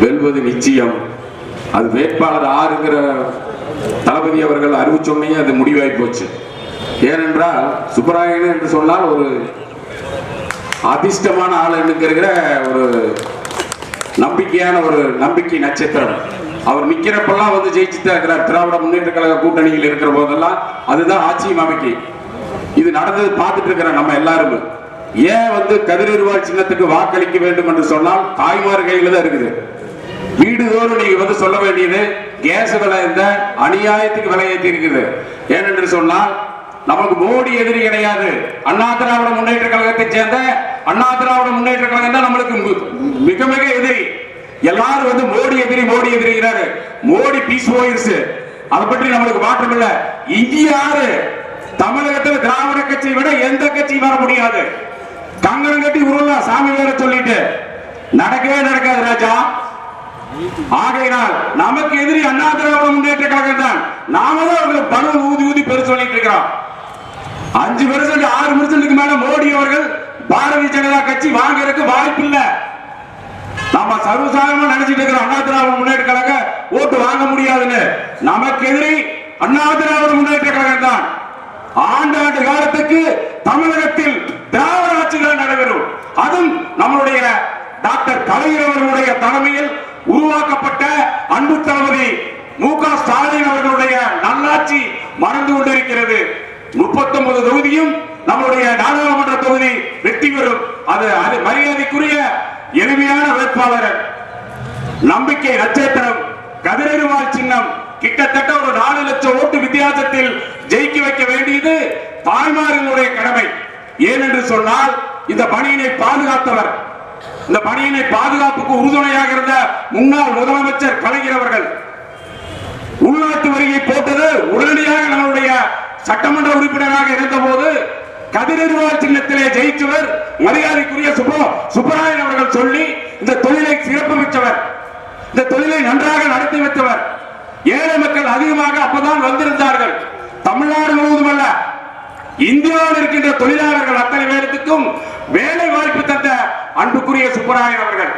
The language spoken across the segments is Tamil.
வெல்வது நிச்சயம். அது வேட்பாளர் ஆறுங்கிற தளபதி அவர்கள் அறிவிச்சோன்னே அது முடிவாகி போச்சு. ஏனென்றால் சுப்பராயன் என்று சொன்னால் ஒரு அதிர்ஷ்டமான ஆள் என்கிற ஒரு நம்பிக்கையான ஒரு நம்பிக்கை நட்சத்திரம். அவர் நிக்கிறப்பெல்லாம் வந்து ஜெயிச்சு இருக்கிறார். திராவிட முன்னேற்ற கழக கூட்டணியில் இருக்கிற போதெல்லாம் அதுதான் ஆட்சியும் அமைக்கை. இது நடந்தது பார்த்துட்டு இருக்கிற நம்ம எல்லாருமே. ஏன் வந்து கதிரறிவாள் சின்னத்துக்கு வாக்களிக்க வேண்டும் என்று சொன்னால் தாய்மார் கையில தான் இருக்குது. வீடுதோறும் நீங்க வந்து சொல்ல வேண்டியது கேஸ் விலை இந்த அநியாயத்துக்கு விலை ஏற்றி இருக்குது. ஏனென்று சொன்னால் நமக்கு மோடி எதிரி கிடையாது. அண்ணா திராவிட முன்னேற்ற கழகத்தை சேர்ந்த அண்ணா திராவிட முன்னேற்ற கழகம் தான் நம்மளுக்கு மிக மிக எதிரி. எல்லாரும் வந்து மோடி எதிரி மோடி எதிரிகிறாரு மோடி பீஸ் போயிருச்சு அதை பற்றி நம்மளுக்கு மாற்றம் இல்ல. இங்க யாரு தமிழகத்தில் திராவிட கட்சியை விட எந்த கட்சியும் வர முடியாது. கங்கணம் கட்டி உருளலாம் சாமி வேற சொல்லிட்டு. நடக்கவே நடக்காது ராஜா. ஆகையினால் நமக்கு எதிரி அண்ணா திராவிட முன்னேற்ற கழகம் தான். நாம தான் அவங்களுக்கு பணம் ஊதி ஊதி பெரு சொல்லிட்டு இருக்கிறோம். அஞ்சு பெர்சன்ட் ஆறு பெர்சன்ட்டுக்கு மேல மோடி அவர்கள் பாரதிய ஜனதா கட்சி வாங்குறதுக்கு வாய்ப்பு இல்ல. நம்ம சர்வசாதாரணமா நினைச்சிட்டு இருக்கிறோம் அண்ணா திராவிட முன்னேற்ற கழகம் ஓட்டு வாங்க முடியாதுன்னு. நமக்கு எதிரி அண்ணா திராவிட முன்னேற்ற கழகம் தான். ஆண்டாண்டு காலத்துக்கு தமிழக திராவிட ஆட்சிகள் நடைபெறும் அதுவும் நம்மளுடைய டாக்டர் தலைமையில் உருவாக்கப்பட்ட அன்பு தளபதி மு க ஸ்டாலின் அவர்களுடைய நல்லாட்சி மறந்து கொண்டிருக்கிறது. முப்பத்தொன்பது தொகுதியும் நம்முடைய நாடாளுமன்ற தொகுதி வெற்றி பெறும். அது அது மரியாதைக்குரிய எளிமையான வேட்பாளர். நம்பிக்கை நட்சத்திரம் கதிரறிவாள் சின்னம் கிட்டத்தட்ட ஒரு நாலு லட்சம் ஓட்டு வித்தியாசத்தில் ஜெயிக்க வைக்க வேண்டியது தாய்மார்களுடைய கடமை. ஏனென்று சொன்னால் இந்த பணியினை பாதுகாத்தவர் இந்த பணியினை பாதுகாப்புக்கு உறுதுணையாக இருந்த முன்னாள் முதலமைச்சர் கலைஞர் அவர்கள் உள்நாட்டு வரியை போட்டது உடனடியாக நம்மளுடைய சட்டமன்ற உறுப்பினராக இருந்தபோது கதிரறிவாள் சின்னத்திலே ஜெயிச்சவர் மரியாதைக்குரிய சுப்ப சுப்பராயன் அவர்கள் சொல்லி இந்த தொழிலை சிறப்புமிச்சவர் இந்த தொழிலை நன்றாக நடத்தி வைத்தவர். ஏழை மக்கள் அதிகமாக அப்பதான் வந்திருந்தார்கள். தமிழ்நாடு முழுவதும் அல்ல இந்தியாவில் இருக்கின்ற தொழிலாளர்கள் அத்தனை பேருக்கும் வேலை வாய்ப்பு அன்புக்குரிய சுப்பராயன் அவர்கள்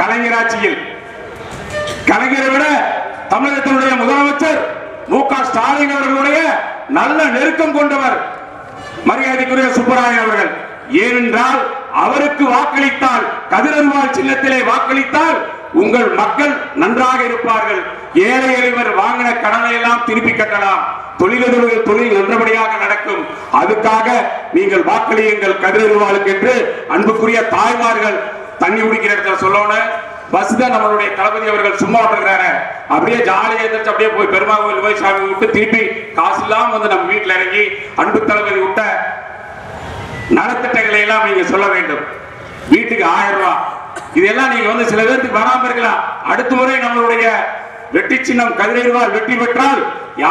கலைஞராட்சியில். கலைஞரை விட தமிழகத்தினுடைய முதலமைச்சர் மு க ஸ்டாலின் அவர்களுடைய நல்ல நெருக்கம் கொண்டவர் மரியாதைக்குரிய சுப்பராயன் அவர்கள். ஏனென்றால் அவருக்கு வாக்களித்தால் கதிரறிவாள் சின்னத்திலே வாக்களித்தால் உங்கள் மக்கள் நன்றாக இருப்பார்கள். ஏழை எளிவர் வாங்கின கடனை திருப்பி கட்டலாம். தொழிலதிபர்கள் தொழில் நல்லபடியாக நடக்கும். அதுக்காக நீங்கள் வாக்களியுங்கள் கதிரறிவாளுக்கு என்று அன்புக்குரிய தாய்மார்கள் தண்ணி குடிக்கிற இடத்துல சொல்லணும் பஸ் தான் நம்மளுடைய தளபதி அவர்கள் சும்மா விட்டுருக்காரு அப்படியே ஜாலியாக எந்திரிச்சு அப்படியே போய் பெருமா கோயில் போய் சாமி விட்டு திருப்பி காசு இல்லாம வந்து நம்ம வீட்டுல இறங்கி அன்பு தளபதி விட்ட நலத்திட்டங்களை எல்லாம் நீங்க சொல்ல வேண்டும். வீட்டுக்கு ஆயிரம் ரூபாய். இதெல்லாம் நீங்க வந்து சில பேருக்கு வராம இருக்கலாம். அடுத்த முறை நம்மளுடைய வெற்றி சின்னம் கதிரைவால் வெற்றி பெற்றால்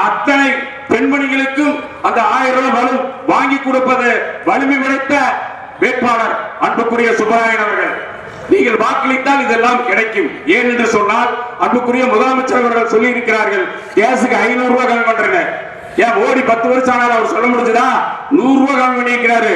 அத்தனை பெண்மணிகளுக்கும் அந்த ஆயிரம் ரூபாய் வாங்கி கொடுப்பது வலிமை உடைத்த வேட்பாளர் அன்புக்குரிய சுப்பராயன் அவர்கள். நீங்கள் வாக்களித்தால் இதெல்லாம் கிடைக்கும். ஏன் என்று சொன்னால் அன்புக்குரிய முதலமைச்சர் அவர்கள் சொல்லி இருக்கிறார்கள் கேஸுக்கு ஐநூறு ரூபாய் கம்மி பண்றேன் ஏன் ஓடி பத்து வருஷம் ஆனால் அவர் சொல்ல முடிஞ்சதா? நூறு ரூபாய் கம்மி பண்ணியிருக்கிறாரு.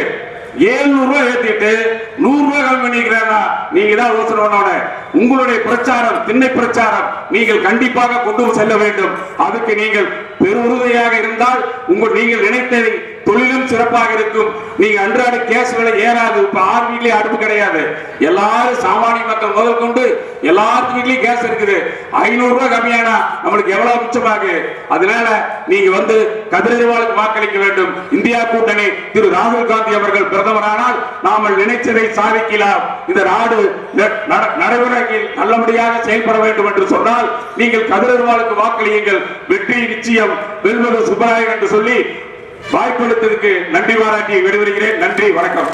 ஏழுநூறு ரூபாய் ஏத்திட்டு நூறு ரூபாய் கம்மி பண்ணிக்கிறாரா நீங்க தான் யோசனை உங்களுடைய பிரச்சாரம் திண்ணை பிரச்சாரம் நீங்கள் கண்டிப்பாக கொண்டு செல்ல வேண்டும். அதுக்கு நீங்கள் பெருஉறுதியாக இருந்தால் உங்கள் நீங்கள் நினைத்ததை தொழிலும் சிறப்பாக இருக்கும். நீங்க அன்றாட கேஸ் விலை ஏறாது. இப்ப ஆறு வீட்லயும் அடுப்பு கிடையாது. எல்லாரும் சாமானிய மக்கள் முதல் கொண்டு எல்லாத்து வீட்லயும் கேஸ் இருக்குது. ஐநூறு ரூபாய் கம்மியானா? நம்மளுக்கு எவ்வளவு மிச்சமாகு? அதனால நீங்க வந்து கதிரறிவாளுக்கு வாக்களிக்க வேண்டும். இந்தியா கூட்டணி திரு ராகுல் காந்தி அவர்கள் பிரதமரானால் நாம நினைச்சதை சாதிக்கலாம். இந்த நாடு நடைமுறையில் நல்லபடியாக செயல்பட வேண்டும் என்று சொன்னால் நீங்கள் கதிரறிவாளுக்கு வாக்களியுங்கள். வெற்றி நிச்சயம். வெல்வது சுப்பராயன் என்று சொல்லி வாய்ப்பளித்ததுக்கு நன்றி பாராட்டி விடுவிடுகிறேன் நன்றி வணக்கம்.